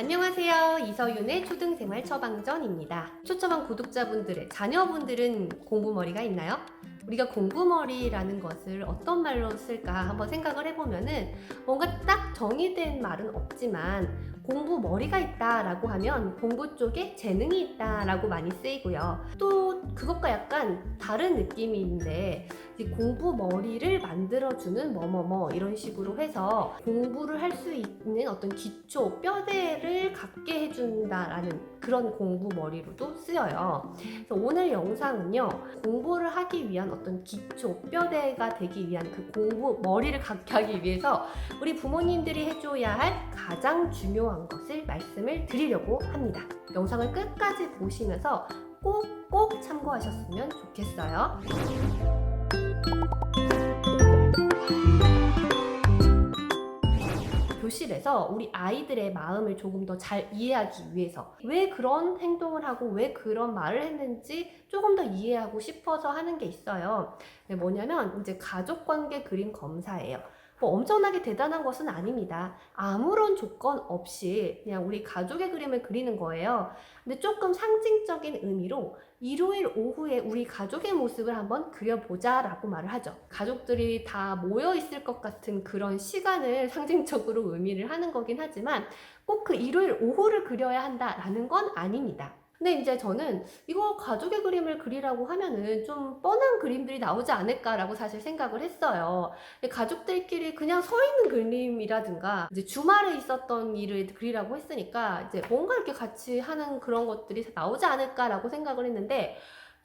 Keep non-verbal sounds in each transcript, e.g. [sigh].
안녕하세요. 이서윤의 초등생활 처방전입니다. 초처방 구독자분들의 자녀분들은 공부머리가 있나요? 우리가 공부머리라는 것을 어떤 말로 쓸까 한번 생각을 해보면은 뭔가 딱 정의된 말은 없지만 공부 머리가 있다 라고 하면 공부 쪽에 재능이 있다 라고 많이 쓰이고요. 또 그것과 약간 다른 느낌이 있는데 이 공부 머리를 만들어주는 뭐뭐뭐 이런 식으로 해서 공부를 할 수 있는 어떤 기초 뼈대를 갖게 해준다라는 그런 공부 머리로도 쓰여요. 그래서 오늘 영상은요 공부를 하기 위한 어떤 기초 뼈대가 되기 위한 그 공부 머리를 갖게 하기 위해서 우리 부모님들이 해줘야 할 가장 중요한 것을 말씀을 드리려고 합니다. 영상을 끝까지 보시면서 꼭꼭 참고하셨으면 좋겠어요. 교실에서 우리 아이들의 마음을 조금 더 잘 이해하기 위해서 왜 그런 행동을 하고 왜 그런 말을 했는지 조금 더 이해하고 싶어서 하는 게 있어요. 네, 뭐냐면 이제 가족 관계 그림 검사예요. 뭐 엄청나게 대단한 것은 아닙니다. 아무런 조건 없이 그냥 우리 가족의 그림을 그리는 거예요. 근데 조금 상징적인 의미로 일요일 오후에 우리 가족의 모습을 한번 그려보자 라고 말을 하죠. 가족들이 다 모여 있을 것 같은 그런 시간을 상징적으로 의미를 하는 거긴 하지만 꼭 그 일요일 오후를 그려야 한다라는 건 아닙니다. 근데 이제 저는 이거 가족의 그림을 그리라고 하면은 좀 뻔한 그림들이 나오지 않을까라고 사실 생각을 했어요. 가족들끼리 그냥 서 있는 그림이라든가 이제 주말에 있었던 일을 그리라고 했으니까 이제 뭔가 이렇게 같이 하는 그런 것들이 나오지 않을까라고 생각을 했는데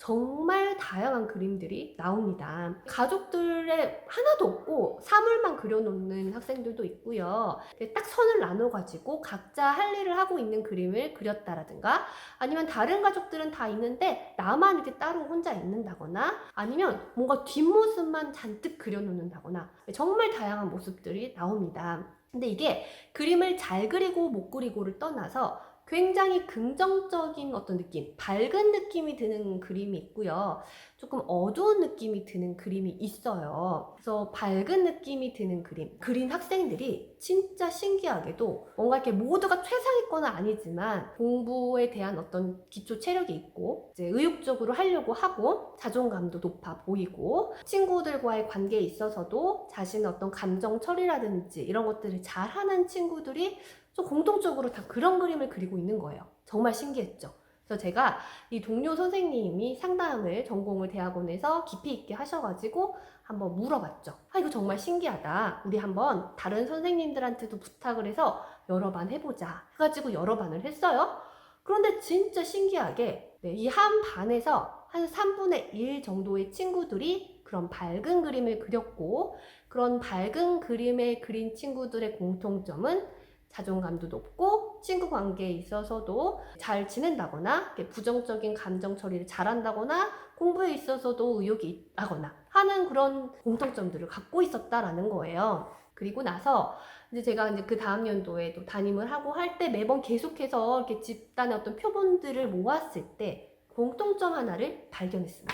정말 다양한 그림들이 나옵니다. 가족들의 하나도 없고 사물만 그려놓는 학생들도 있고요. 딱 선을 나눠가지고 각자 할 일을 하고 있는 그림을 그렸다라든가 아니면 다른 가족들은 다 있는데 나만 이렇게 따로 혼자 있는다거나 아니면 뭔가 뒷모습만 잔뜩 그려놓는다거나 정말 다양한 모습들이 나옵니다. 근데 이게 그림을 잘 그리고 못 그리고를 떠나서 굉장히 긍정적인 어떤 느낌, 밝은 느낌이 드는 그림이 있고요. 조금 어두운 느낌이 드는 그림이 있어요. 그래서 밝은 느낌이 드는 그림, 그린 학생들이 진짜 신기하게도 뭔가 이렇게 모두가 최상위권은 아니지만 공부에 대한 어떤 기초 체력이 있고 이제 의욕적으로 하려고 하고 자존감도 높아 보이고 친구들과의 관계에 있어서도 자신의 어떤 감정 처리라든지 이런 것들을 잘하는 친구들이 좀 공통적으로 다 그런 그림을 그리고 있는 거예요. 정말 신기했죠. 그래서 제가 이 동료 선생님이 상담을 전공을 대학원에서 깊이 있게 하셔가지고 한번 물어봤죠. 아, 이거 정말 신기하다. 우리 한번 다른 선생님들한테도 부탁을 해서 여러 반 해보자. 해가지고 여러 반을 했어요. 그런데 진짜 신기하게 네, 이한 반에서 한 3분의 1 정도의 친구들이 그런 밝은 그림을 그렸고 그런 밝은 그림을 그린 친구들의 공통점은 자존감도 높고 친구 관계에 있어서도 잘 지낸다거나 부정적인 감정 처리를 잘한다거나 공부에 있어서도 의욕이 있다거나 하는 그런 공통점들을 갖고 있었다라는 거예요. 그리고 나서 이제 제가 이제 그 다음 연도에 또 담임을 하고 할 때 매번 계속해서 이렇게 집단의 어떤 표본들을 모았을 때 공통점 하나를 발견했습니다.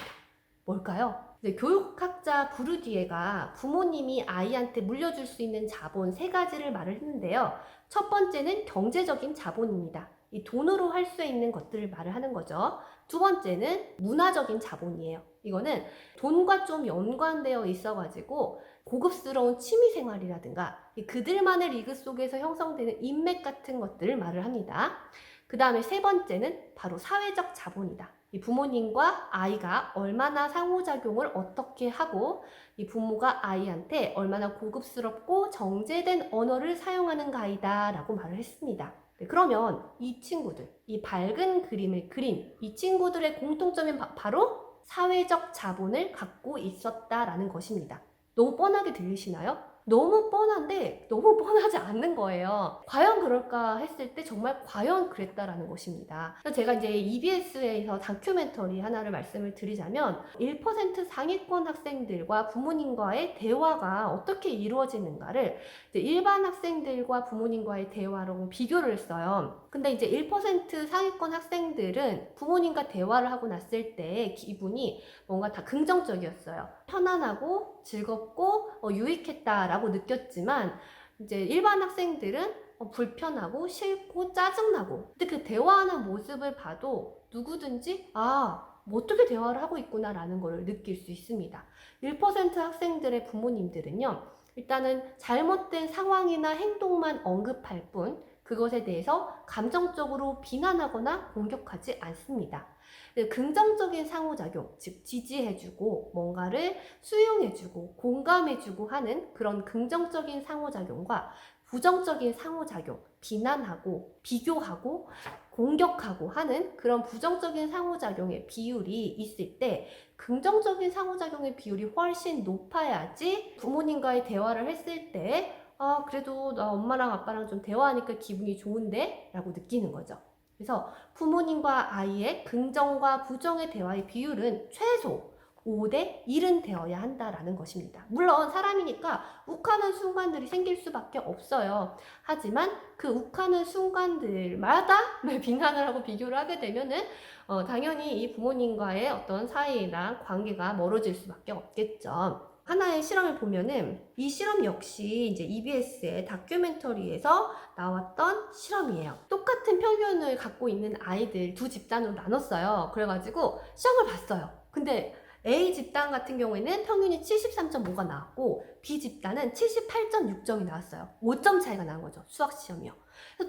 뭘까요? 교육학자 부르디에가 부모님이 아이한테 물려줄 수 있는 자본 세 가지를 말을 했는데요. 첫 번째는 경제적인 자본입니다. 이 돈으로 할 수 있는 것들을 말을 하는 거죠. 두 번째는 문화적인 자본이에요. 이거는 돈과 좀 연관되어 있어가지고 고급스러운 취미 생활이라든가 그들만의 리그 속에서 형성되는 인맥 같은 것들을 말을 합니다. 그 다음에 세 번째는 바로 사회적 자본이다. 이 부모님과 아이가 얼마나 상호작용을 어떻게 하고 이 부모가 아이한테 얼마나 고급스럽고 정제된 언어를 사용하는가이다 라고 말을 했습니다. 네, 그러면 이 친구들, 이 밝은 그림을 그린 이 친구들의 공통점은 바, 바로 사회적 자본을 갖고 있었다라는 것입니다. 너무 뻔하게 들리시나요? 너무 뻔한데 너무 뻔하지 않는 거예요. 과연 그럴까 했을 때 정말 과연 그랬다라는 것입니다. 제가 이제 EBS에서 다큐멘터리 하나를 말씀을 드리자면 1% 상위권 학생들과 부모님과의 대화가 어떻게 이루어지는가를 일반 학생들과 부모님과의 대화로 비교를 했어요. 근데 이제 1% 상위권 학생들은 부모님과 대화를 하고 났을 때 기분이 뭔가 다 긍정적이었어요. 편안하고 즐겁고 어, 유익했다라고 느꼈지만 이제 일반 학생들은 어, 불편하고 싫고 짜증나고 근데 그 대화하는 모습을 봐도 누구든지 아, 뭐 어떻게 대화를 하고 있구나라는 걸 느낄 수 있습니다. 1% 학생들의 부모님들은요, 일단은 잘못된 상황이나 행동만 언급할 뿐, 그것에 대해서 감정적으로 비난하거나 공격하지 않습니다. 네, 긍정적인 상호작용, 즉 지지해주고 뭔가를 수용해주고 공감해주고 하는 그런 긍정적인 상호작용과 부정적인 상호작용, 비난하고 비교하고 공격하고 하는 그런 부정적인 상호작용의 비율이 있을 때 긍정적인 상호작용의 비율이 훨씬 높아야지 부모님과의 대화를 했을 때 아, 그래도 나 엄마랑 아빠랑 좀 대화하니까 기분이 좋은데? 라고 느끼는 거죠. 그래서 부모님과 아이의 긍정과 부정의 대화의 비율은 최소 5대 1은 되어야 한다라는 것입니다. 물론 사람이니까 욱하는 순간들이 생길 수밖에 없어요. 하지만 그 욱하는 순간들마다 [laughs] 비난을 하고 비교를 하게 되면은 어, 당연히 이 부모님과의 어떤 사이나 관계가 멀어질 수밖에 없겠죠. 하나의 실험을 보면은 이 실험 역시 이제 EBS의 다큐멘터리에서 나왔던 실험이에요. 똑같은 평균을 갖고 있는 아이들 두 집단으로 나눴어요. 그래가지고 시험을 봤어요. 근데 A 집단 같은 경우에는 평균이 73.5가 나왔고 B 집단은 78.6점이 나왔어요. 5점 차이가 나는 거죠. 수학 시험이요.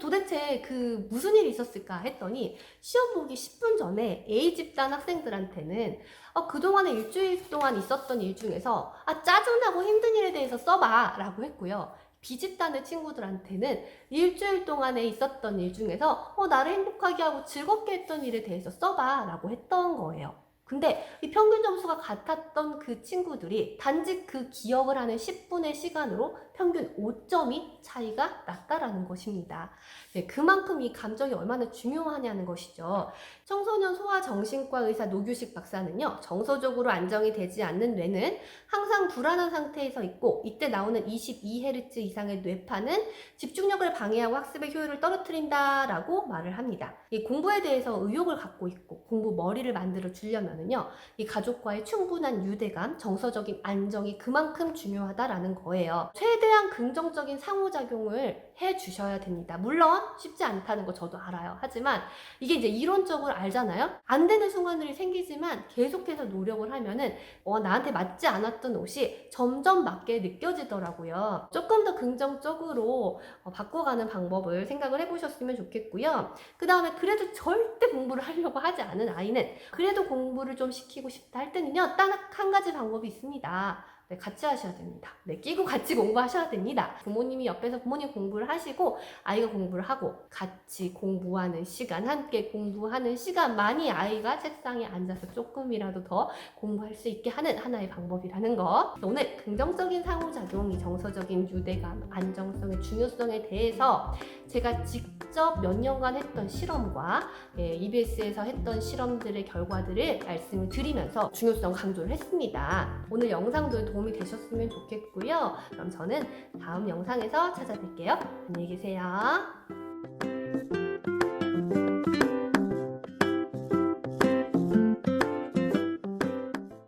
도대체 그 무슨 일이 있었을까 했더니 시험 보기 10분 전에 A 집단 학생들한테는 어, 그동안에 일주일 동안 있었던 일 중에서 아 짜증나고 힘든 일에 대해서 써봐 라고 했고요. 비집단의 친구들한테는 일주일 동안에 있었던 일 중에서 어, 나를 행복하게 하고 즐겁게 했던 일에 대해서 써봐 라고 했던 거예요. 근데 이 평균 점수가 같았던 그 친구들이 단지 그 기억을 하는 10분의 시간으로 평균 5점이 차이가 났다라는 것입니다. 네, 그만큼 이 감정이 얼마나 중요하냐는 것이죠. 청소년 소아정신과 의사 노규식 박사는요, 정서적으로 안정이 되지 않는 뇌는 항상 불안한 상태에서 있고, 이때 나오는 22Hz 이상의 뇌파는 집중력을 방해하고 학습의 효율을 떨어뜨린다라고 말을 합니다. 이 공부에 대해서 의욕을 갖고 있고, 공부 머리를 만들어 주려면은요, 이 가족과의 충분한 유대감, 정서적인 안정이 그만큼 중요하다라는 거예요. 최대한 긍정적인 상호작용을 해 주셔야 됩니다. 물론 쉽지 않다는 거 저도 알아요. 하지만 이게 이제 이론적으로 알잖아요. 안 되는 순간들이 생기지만 계속해서 노력을 하면은 어, 나한테 맞지 않았던 옷이 점점 맞게 느껴지더라고요. 조금 더 긍정적으로 어, 바꿔가는 방법을 생각을 해보셨으면 좋겠고요. 그 다음에 그래도 절대 공부를 하려고 하지 않은 아이는 그래도 공부를 좀 시키고 싶다 할 때는요, 딱 한 가지 방법이 있습니다. 네, 같이 하셔야 됩니다. 네, 끼고 같이 공부하셔야 됩니다. 부모님이 옆에서 부모님 공부를 하시고 아이가 공부를 하고 같이 공부하는 시간, 함께 공부하는 시간만이 아이가 책상에 앉아서 조금이라도 더 공부할 수 있게 하는 하나의 방법이라는 거. 오늘 긍정적인 상호작용, 이 정서적인 유대감, 안정성의 중요성에 대해서 제가 직접 몇 년간 했던 실험과 예, EBS에서 했던 실험들의 결과들을 말씀을 드리면서 중요성 강조를 했습니다. 오늘 영상도 도움이 되셨으면 좋겠고요. 그럼 저는 다음 영상에서 찾아뵐게요. 안녕히 계세요.